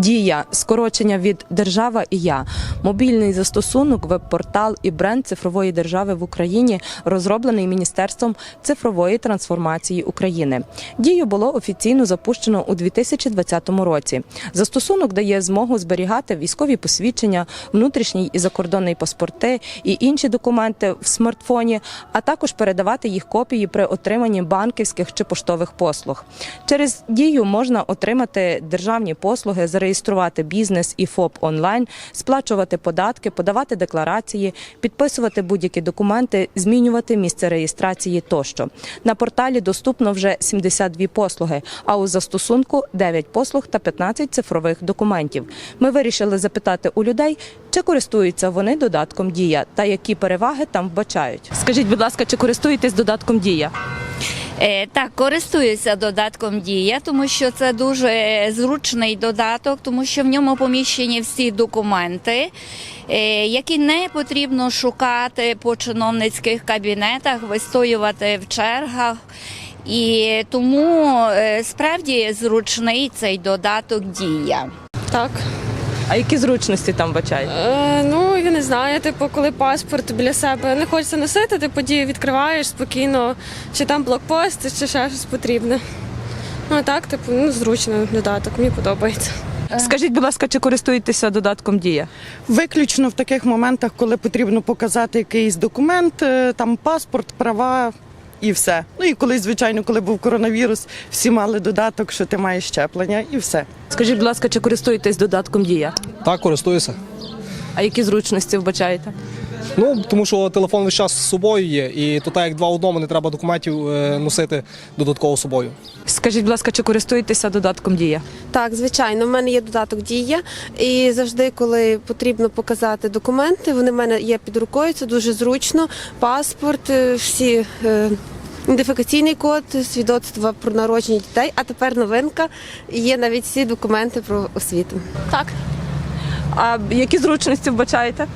Дія, скорочення від держава і я, мобільний застосунок, веб-портал і бренд цифрової держави в Україні, розроблений Міністерством цифрової трансформації України. Дію було офіційно запущено у 2020 році. Застосунок дає змогу зберігати військові посвідчення, внутрішній і закордонний паспорти і інші документи в смартфоні, а також передавати їх копії при отриманні банківських чи поштових послуг. Через дію можна отримати державні послуги, зареєструвати бізнес і ФОП онлайн, сплачувати податки, подавати декларації, підписувати будь-які документи, змінювати місце реєстрації тощо. На порталі доступно вже 72 послуги, а у застосунку 9 послуг та 15 цифрових документів. Ми вирішили запитати у людей, чи користуються вони додатком Дія та які переваги там вбачають. Скажіть, будь ласка, чи користуєтесь додатком Дія? Е, Так, користуюся додатком Дія, тому що це дуже зручний додаток, тому що в ньому поміщені всі документи, е, які не потрібно шукати по чиновницьких кабінетах, вистоювати в чергах. І тому е, справді зручний цей додаток Дія. Так. А які зручності там вбачаєте? Е, ну, я не знаю, типу, коли паспорт біля себе не хочеться носити, ти події відкриваєш спокійно, чи там блокпост, чи ще щось потрібне. Ну, а так, типу, ну, зручно додаток, мені подобається. Скажіть, будь ласка, чи користуєтеся додатком Дія? Виключно в таких моментах, коли потрібно показати якийсь документ, е, там паспорт, права і все. Ну і колись, звичайно, коли був коронавірус, всі мали додаток, що ти маєш щеплення, і все. Скажіть, будь ласка, чи користуєтесь додатком Дія? Так, користуюся. А які зручності вбачаєте? Ну, тому що телефон весь час з собою є, і то так як два в одному не треба документів е, носити додатково з собою. Скажіть, будь ласка, чи користуєтеся додатком Дія? Так, звичайно, в мене є додаток Дія, і завжди, коли потрібно показати документи, вони в мене є під рукою. Це дуже зручно. Паспорт, е, всі. е, Ідентифікаційний код, свідоцтва про народження дітей, а тепер новинка є навіть всі документи про освіту. Так. А які зручності вбачаєте?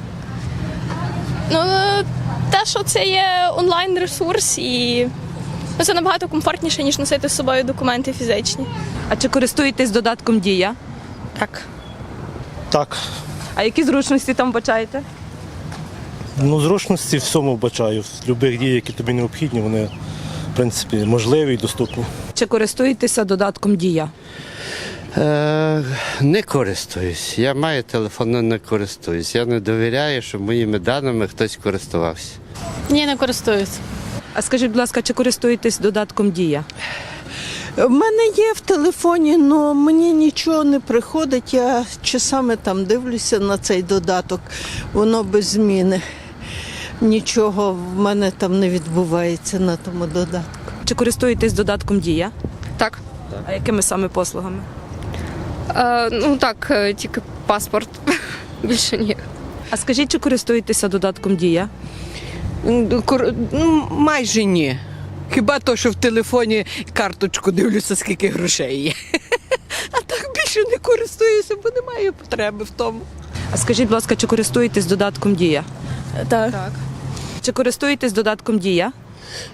Ну, е, те, що це є онлайн ресурс, і ну, це набагато комфортніше, ніж носити з собою документи фізичні. А чи користуєтесь додатком Дія? Так. Так, А які зручності там вбачаєте? ну зручності всьому вбачаю. В будь-яких дій, які тобі необхідні, вони в принципі можливі і доступні. Чи користуєтеся додатком Дія? Е, не користуюсь. Я маю телефон, але не користуюсь. Я не довіряю, щоб моїми даними хтось користувався. Ні, не користуюсь. А скажіть, будь ласка, чи користуєтесь додатком Дія? В мене є в телефоні, але мені нічого не приходить. Я часами там дивлюся на цей додаток, воно без зміни. Нічого в мене там не відбувається на тому додатку. Чи користуєтесь додатком Дія? Так. А якими саме послугами? Е, ну так, е, тільки паспорт. Більше ні. А скажіть, чи користуєтеся додатком Дія? Ну, майже ні. Хіба то, що в телефоні карточку дивлюся, скільки грошей є. А так більше не користуюся, бо немає потреби в тому. А скажіть, будь ласка, чи користуєтесь додатком Дія? Так. Чи користуєтесь додатком Дія?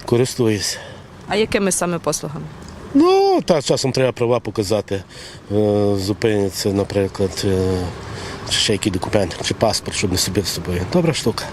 Користуюсь. А якими саме послугами? Ну, так, часом треба права показати. Е, Зупиняться, наприклад, е, чи ще який документ, чи паспорт, щоб не собі з собою. Добра штука.